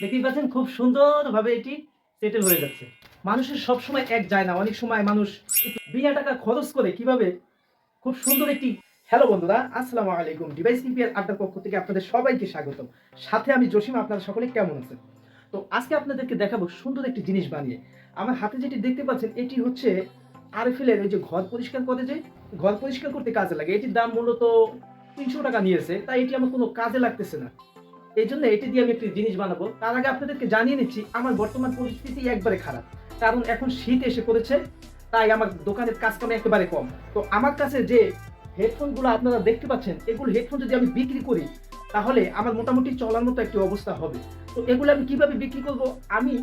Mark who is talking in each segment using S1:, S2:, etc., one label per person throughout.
S1: দেখতেই পাচ্ছেন, খুব সুন্দরভাবে এটি সেটেল হয়ে যাচ্ছে। মানুষের সব সময় এক যায় না। অনেক সময় মানুষ বিনা টাকা খরচ করে কীভাবে খুব সুন্দর একটি হ্যালো বন্ধুরা, আসসালামু আলাইকুম। ডিভাইস রিপেয়ার আড্ডার পক্ষ থেকে আপনাদের সবাইকে স্বাগতম। সাথে আমি জসিম, আপনারা সকলে কেমন আছেন? তো আজকে আপনাদেরকে দেখাবো সুন্দর একটি জিনিস বানিয়ে। আমার হাতে যেটি দেখতে পাচ্ছেন, এটি হচ্ছে আরএফএলের ওই যে ঘর পরিষ্কার করে যে, ঘর পরিষ্কার করতে কাজে লাগে। এটির দাম মূলত তিনশো টাকা নিয়েছে, তাই এটি আমার কোনো কাজে লাগতেছে না। এই জন্য এটি দিয়ে আমি একটি জিনিস বানাবো। তার আগে আপনাদেরকে জানিয়ে নিচ্ছি, আমার বর্তমান পরিস্থিতি একবারে খারাপ। কারণ এখন শীত এসে পড়েছে, তাই আমার দোকানের কাজকাম একেবারে কম। তো আমার কাছে যে হেডফোনগুলো আপনারা দেখতে পাচ্ছেন, এগুলো হেডফোন যদি আমি বিক্রি করি, তাহলে আমার মোটামুটি চলার মতো একটি অবস্থা হবে। তো এগুলো আমি কীভাবে বিক্রি করব? আমি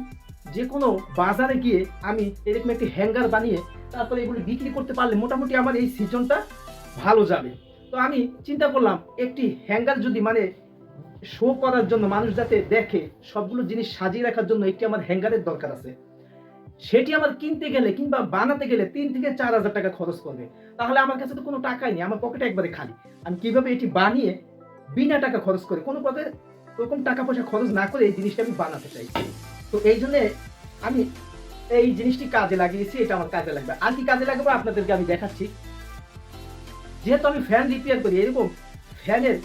S1: যে কোনো বাজারে গিয়ে আমি এরকম একটি হ্যাঙ্গার বানিয়ে তারপরে এগুলি বিক্রি করতে পারলে মোটামুটি আমার এই সিজনটা ভালো যাবে। তো আমি চিন্তা করলাম, একটি হ্যাঙ্গার যদি মানে শো করার জন্য মানুষ যাতে দেখে, সবগুলো জিনিস সাজিয়ে রাখার জন্য একটি আমার হ্যাঙ্গারের দরকার আছে। সেটি আমার কিনতে গেলে কিংবা বানাতে গেলে তিন থেকে চার হাজার টাকা খরচ করবে। তাহলে আমার কাছে তো কোনো টাকাই নেই, আমার পকেটে একবারে খালি। আমি কীভাবে এটি বানিয়ে বিনা টাকা খরচ করে, কোনো পথে ওরকম টাকা পয়সা খরচ না করে এই জিনিসটা আমি বানাতে চাই। তো এই জন্যে আমি এই জিনিসটি কাজে লাগিয়েছি, এটা আমার কাজে লাগবে। আর কি কাজে লাগবে আপনাদেরকে আমি দেখাচ্ছি। যেহেতু আমি ফ্যান রিপেয়ার করি, এরকম ফ্যানের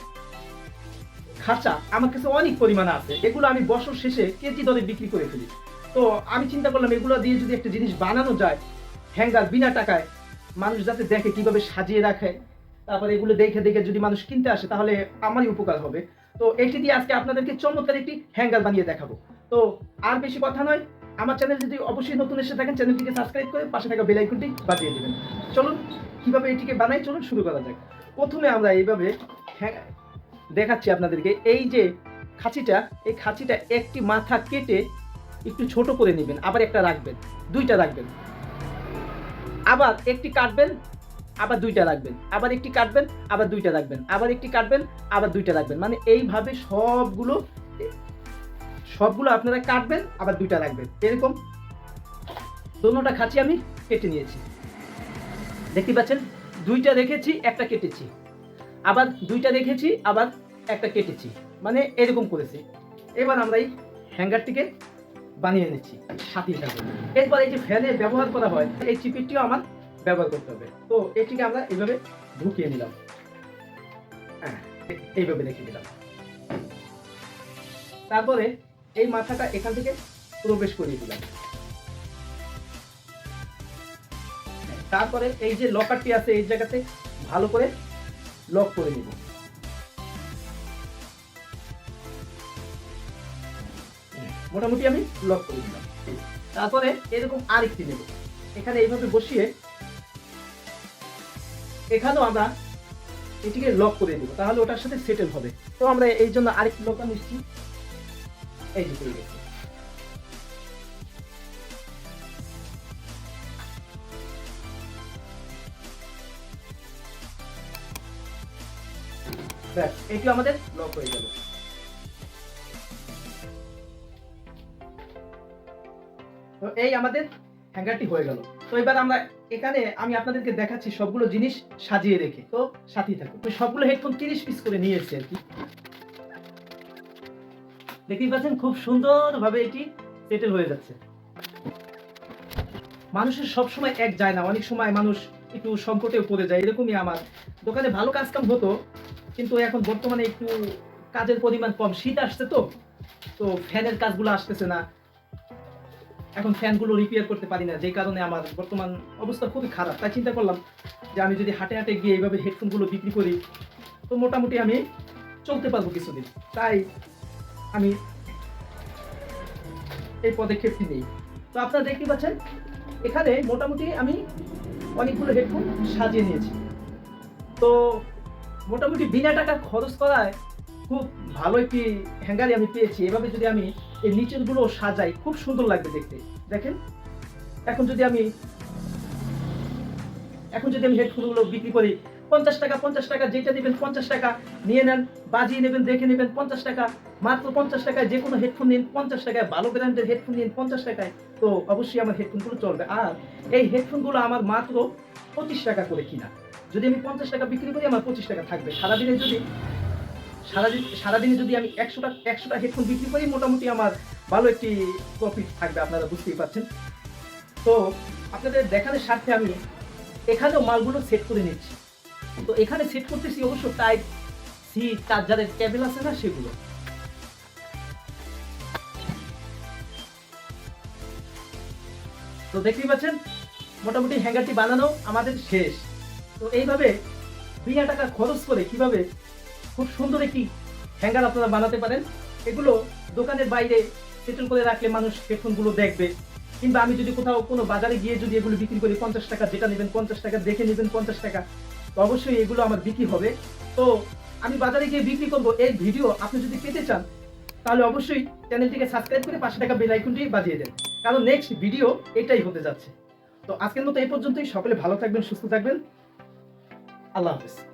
S1: খাঁচা, আমার কাছে অনেক পরিমাণে আছে। এগুলো আমি বছর শেষে কেজি দরে বিক্রি করে ফেলি। তো আমি চিন্তা করলাম, এগুলো দিয়ে যদি একটা জিনিস বানানো যায়, হ্যাঙ্গার বিনা টাকায়, মানুষ যাতে দেখে কীভাবে সাজিয়ে রাখে, তারপরে এগুলো দেখে দেখে যদি মানুষ কিনতে আসে, তাহলে আমারই উপকার হবে। তো এটি দিয়ে আজকে আপনাদেরকে চমৎকার একটি হ্যাঙ্গার বানিয়ে দেখাবো। তো আর বেশি কথা নয়, আমার চ্যানেল যদি অবশ্যই নতুন এসে থাকেন, চ্যানেলটিকে সাবস্ক্রাইব করে পাশে থাকা বেল আইকনটি বাজিয়ে দেবেন। চলুন, কীভাবে এটিকে বানাই, চলুন শুরু করা যাক। প্রথমে আমরা এইভাবে হ্যাঁ দেখাচ্ছি আপনাদেরকে। এই যে খাঁচিটা, এই খাঁচিটা একটি মাথা কেটে একটু ছোট করে নেবেন, আবার একটা রাখবেন, দুইটা রাখবেন। আবার একটি কাটবেন, আবার দুইটা রাখবেন, আবার একটি কাটবেন, আবার দুইটা রাখবেন, আবার একটি কাটবেন, আবার দুইটা রাখবেন। মানে এইভাবে সবগুলো সবগুলো আপনারা কাটবেন, আবার দুইটা রাখবেন। এরকম দোনোটা খাঁচি আমি কেটে নিয়েছি। দেখতে পাচ্ছেন? দুইটা রেখেছি, একটা কেটেছি। আবার দুইটা রেখেছি আবার একটা কেটেছি। মানে এরকম করেছি। এবার আমরা এই হ্যাঙ্গারটিকে বানিয়ে নিচ্ছি থাকবে এরপর এই যে ফ্যানে ব্যবহার করা হয়, এই চিপিটিও আমার ব্যবহার করতে হবে। তো এটিকে আমরা এইভাবে ঢুকিয়ে নিলাম। হ্যাঁ এইভাবে রেখে দিলাম। তারপরে এই মাথাটা এখান থেকে প্রবেশ করিয়ে দিলাম। তারপরে এই যে লকারটি আছে এই জায়গাতে ভালো করে লক করে নিব। মোটামুটি আমি লক করে দিলাম। তারপরে এরকম আরেকটি নেব। এখানে এইভাবে বসিয়ে এখানেও আমরা এটিকে লক করে দেবো। তাহলে ওটার সাথে সেটেল হবে। তো আমরা এই জন্য আরেকটি লক নিচ্ছি। এই যে গেছে এটি আমাদের লক হয়ে গেল। তো এই আমাদের হ্যাঙ্গারটি হয়ে গেল। তো এবার আমরা এখানে আমি আপনাদেরকে দেখাচ্ছি সবগুলো জিনিস সাজিয়ে রেখে। তো সাথেই থাকুন। তো সবগুলো হেডফোন তিরিশ পিস করে নিয়ে এসেছি আর কি। দেখতেই পাচ্ছেন, খুব সুন্দরভাবে এটি সেটেল হয়ে যাচ্ছে। মানুষের সবসময় এক যায় না। অনেক সময় মানুষ একটু সংকটে পড়ে যায়, এরকমই আমার। দোকানে ভালো কাজ কাম হতো, কিন্তু এখন বর্তমানে একটু কাজের পরিমাণ কম। শীত আসছে তো তো ফ্যানের কাজগুলো আসতেছে না। এখন ফ্যানগুলো রিপেয়ার করতে পারি না, যে কারণে আমার বর্তমান অবস্থা খুবই খারাপ। তাই চিন্তা করলাম যে আমি যদি হাটে হাটে গিয়ে এইভাবে হেডফোনগুলো বিক্রি করি, তো মোটামুটি আমি চলতে পারব কিছুদিন। তাই আমি এই পদক্ষেপটি নিই। তো আপনারা দেখতে পাচ্ছেন, এখানে মোটামুটি আমি অনেকগুলো হেডফোন সাজিয়ে নিয়েছি। তো মোটামুটি বিনা টাকা খরচ করায় খুব ভালো একটি হ্যাঙ্গারই আমি পেয়েছি। এভাবে যদি আমি এই নিচেরগুলো সাজাই, খুব সুন্দর লাগবে দেখতে। দেখেন, এখন যদি আমি এখন যদি আমি হেডফোনগুলো বিক্রি করি, পঞ্চাশ টাকা পঞ্চাশ টাকা, যেটা নেবেন পঞ্চাশ টাকা নিয়ে নেন, বাজিয়ে নেবেন, দেখে নেবেন, পঞ্চাশ টাকা। মাত্র পঞ্চাশ টাকায় যে কোনো হেডফোন নিন, পঞ্চাশ টাকায় ভালো ব্র্যান্ডের হেডফোন নিন, পঞ্চাশ টাকায় তো অবশ্যই আমার হেডফোনগুলো চলবে। আর এই হেডফোনগুলো আমার মাত্র পঁচিশ টাকা করে কিনা। যদি আমি পঞ্চাশ টাকা বিক্রি করি, আমার পঁচিশ টাকা থাকবে। সারাদিনে যদি সারাদিন সারাদিনে যদি আমি একশোটা একশোটা হেডফোন বিক্রি করি, মোটামুটি আমার ভালো একটি প্রফিট থাকবে, আপনারা বুঝতেই পারছেন। তো আপনাদের দেখানোর স্বার্থে আমি এখানেও মালগুলো সেট করে নিচ্ছি। তো এখানে সেট করতেছি অবশ্য টাইপ সি চার্জারের ক্যাবেল আছে না, সেগুলো। তো দেখতেই পাচ্ছেন, মোটামুটি হ্যাঙ্গারটি বানানো আমাদের শেষ। তো এইভাবে বিনা টাকা খরচ করে কীভাবে খুব সুন্দর একটি হ্যাঙ্গার আপনারা বানাতে পারেন, এগুলো দোকানের বাইরে সেটেল করে রাখলে মানুষ হেডফোনগুলো দেখবে। কিংবা আমি যদি কোথাও কোনো বাজারে গিয়ে যদি এগুলো বিক্রি করি, পঞ্চাশ টাকা যেটা নেবেন, পঞ্চাশ টাকা দেখে নেবেন, পঞ্চাশ টাকা, তো অবশ্যই এগুলো আমার বিক্রি হবে। তো আমি বাজারে গিয়ে বিক্রি করব এই ভিডিও আপনি যদি পেতে চান, তাহলে অবশ্যই চ্যানেলটিকে সাবস্ক্রাইব করে পাঁচশো টাকা বেল আইকনটি বাজিয়ে দেন। কারণ নেক্সট ভিডিও এটাই হতে যাচ্ছে। তো আজকের মতো এই পর্যন্তই। সকলে ভালো থাকবেন, সুস্থ থাকবেন। আল্লাহ হাফেজ।